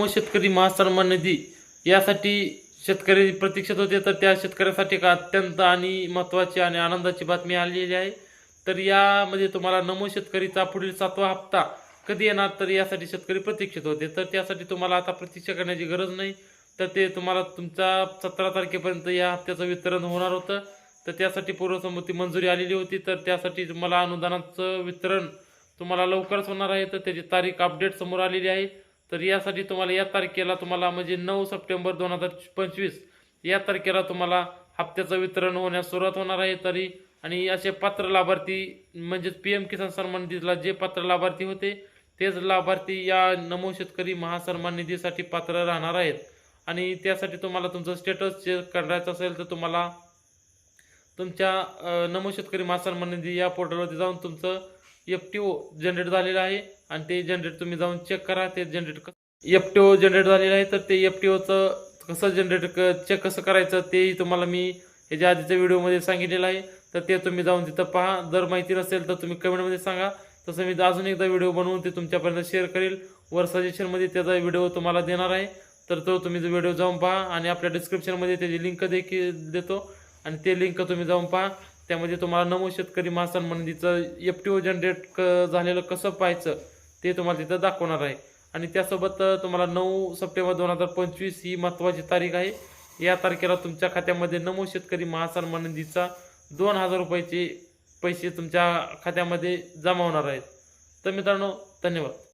मग शेतकरी महासन्मान निधी यासाठी शेतकरी प्रतीक्षित होते तर त्या शेतकऱ्यासाठी एक अत्यंत आणि महत्त्वाची आणि आनंदाची बातमी आलेली आहे. तर यामध्ये तुम्हाला नमो शेतकरीचा पुढील सातवा हप्ता कधी येणार तर यासाठी शेतकरी प्रतीक्षित होते. तर त्यासाठी तुम्हाला आता प्रतीक्षा करण्याची गरज नाही. तर ते तुम्हाला तुमच्या सतरा तारखेपर्यंत या हप्त्याचं वितरण होणार होतं. तर त्यासाठी पूर्वसंमती मंजुरी आलेली होती. तर त्यासाठी तुम्हाला अनुदानाचं वितरण तुम्हाला लवकरच होणार आहे. तर त्याची तारीख अपडेट समोर आलेली आहे. तर यासाठी तुम्हाला या तारखेला तुम्हाला म्हणजे नऊ सप्टेंबर दोन हजार पंचवीस या तारखेला तुम्हाला हप्त्याचं वितरण होण्यास सुरुवात होणार आहे तरी. आणि असे पात्र लाभार्थी म्हणजेच पी एम किसान सन्मान निधीला जे पात्र लाभार्थी होते तेच लाभार्थी या नमो शेतकरी महासन्मान निधीसाठी पात्र राहणार आहेत. आणि त्यासाठी तुम्हाला तुमचं स्टेटस चेक करायचं असेल तर तुम्हाला तुमच्या नमो शेतकरी महासन्मान निधी या पोर्टलवरती जाऊन तुमचं एफ टी ओ जनरेट झालेलं आहे आणि ते जनरेट तुम्ही जाऊन चेक करा ते generate F T O generate झालेलं आहे तर ते एफ टी ओचं कसं जनरेट चेक कसं करायचं तेही तुम्हाला मी याच्या आधीच्या व्हिडिओमध्ये सांगितलेलं आहे. तर ते तुम्ही जाऊन तिथं पहा. जर माहिती नसेल तर तुम्ही कमेंटमध्ये सांगा. तसं मी अजून एकदा व्हिडिओ बनवून ते तुमच्यापर्यंत शेअर करेल. वर सजेशनमध्ये त्याचा व्हिडिओ तुम्हाला देणार आहे. तर तो तुम्ही व्हिडिओ जाऊन पहा आणि आपल्या डिस्क्रिप्शनमध्ये त्याची लिंक देखील देतो. आणि ते लिंक तुम्ही जाऊन पहा. त्यामध्ये तुम्हाला नमो शेतकरी महासन्मान निधीचं एफ टी ओ जनरेट क झालेलं कसं पाहायचं ते तुम्हाला तिथं दाखवणार आहे. आणि त्यासोबत तुम्हाला नऊ सप्टेंबर दोन हजार पंचवीस ही महत्त्वाची तारीख आहे. या तारखेला तुमच्या खात्यामध्ये नमो शेतकरी महासन्मान निधीचा दोन हजार रुपयाचे पैसे तुमच्या खात्यामध्ये जमा होणार आहेत. तर मित्रांनो धन्यवाद.